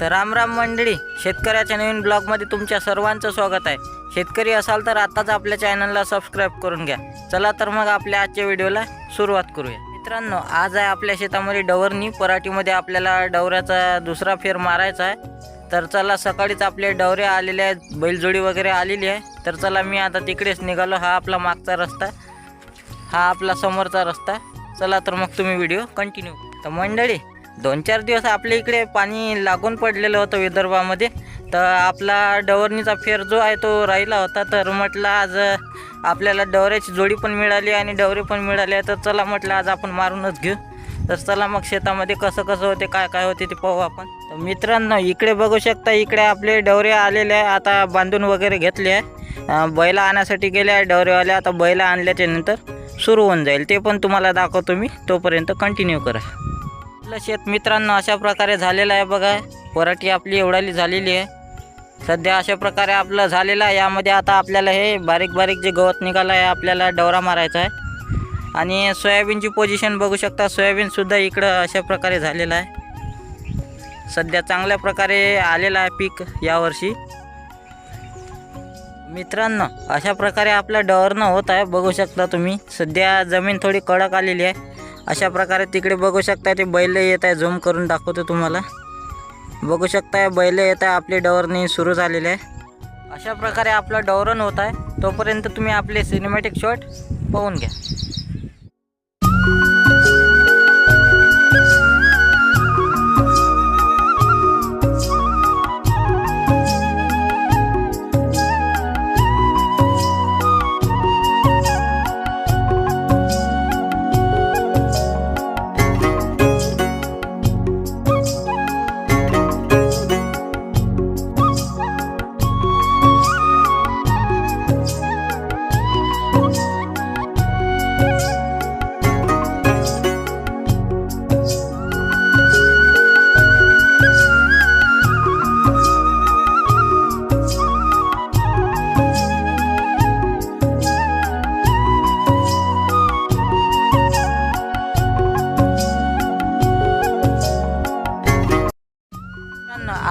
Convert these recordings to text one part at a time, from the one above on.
तर रामराम मंडळी शेतकऱ्याच्या नवीन ब्लॉगमध्ये तुमच्या सर्वांचं स्वागत आहे. शेतकरी असाल तर आताच आपल्या चॅनलला सबस्क्राईब करून घ्या. चला तर मग आपल्या आजच्या व्हिडिओला सुरुवात करूया. मित्रांनो आज आहे आपल्या शेतामध्ये डवरणी. पराठीमध्ये आपल्याला डवऱ्याचा दुसरा फेर मारायचा आहे. तर चला सकाळीच आपले डवरे आलेले आहेत. बैलजोडी वगैरे आलेली आहे. तर चला मी आता तिकडेच निघालो. हा आपला मागचा रस्ता. हा आपला समोरचा रस्ता. चला तर मग तुम्ही व्हिडिओ कंटिन्यू तर मंडळी दोन चार दिवस आपल्या इकडे पाणी लागून पडलेलं होतं विदर्भामध्ये. तर आपला डवरणीचा फेर जो आहे तो राहिला होता. तर म्हटलं आज आपल्याला डवऱ्याची जोडी पण मिळाली आणि डवरे पण मिळाले. तर चला म्हटलं आज आपण मारूनच घेऊ. तर चला मग शेतामध्ये कसं कसं होते काय काय होते ते पाहू आपण. तर मित्रांनो इकडे बघू शकता इकडे आपले डवरे आलेले आहे. आता बांधून वगैरे घेतले आहे. बैला आणण्यासाठी गेले आहे डवरेवाले. आता बैला आणल्याच्या नंतर सुरू होऊन जाईल. ते पण तुम्हाला दाखवतो मी. तोपर्यंत कंटिन्यू करा. आपलं शेत मित्रांनो अशा प्रकारे झालेलं आहे बघा. पराठी आपली एवढाली झालेली आहे. सध्या अशा प्रकारे आपलं झालेलं आहे. यामध्ये आता आपल्याला हे बारीक बारीक जे गवत निघालं आहे आपल्याला डवरा मारायचा आहे. आणि सोयाबीनची पोझिशन बघू शकता. सोयाबीनसुद्धा इकडं अशा प्रकारे झालेलं आहे. सध्या चांगल्या प्रकारे आलेलं आहे पीक यावर्षी मित्रांनो अशा प्रकारे आपलं डवरणं होत आहे. बघू शकता तुम्ही. सध्या जमीन थोडी कडक आलेली आहे. अशा प्रकारे तिकडे बघू शकता ते बैल येत आहे झूम करून दाखवतो तुम्हाला. बघू शकता बैल येत आहे आपली डवरणी सुरू झालेली आहे. अशा प्रकारे आपलं डवरण होत आहे तोपर्यंत तुम्ही आपले सिनेमॅटिक शॉट पाहून घ्या.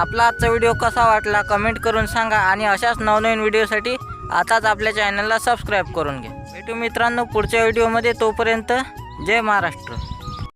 आपला आजचा व्हिडिओ कसा वाटला कमेंट करून सांगा आणि अशाच नवनवीन व्हिडिओसाठी आताच आपल्या चॅनलला सबस्क्राईब करून घ्या. भेटू मित्रांनो पुढच्या व्हिडिओमध्ये तोपर्यंत जय महाराष्ट्र.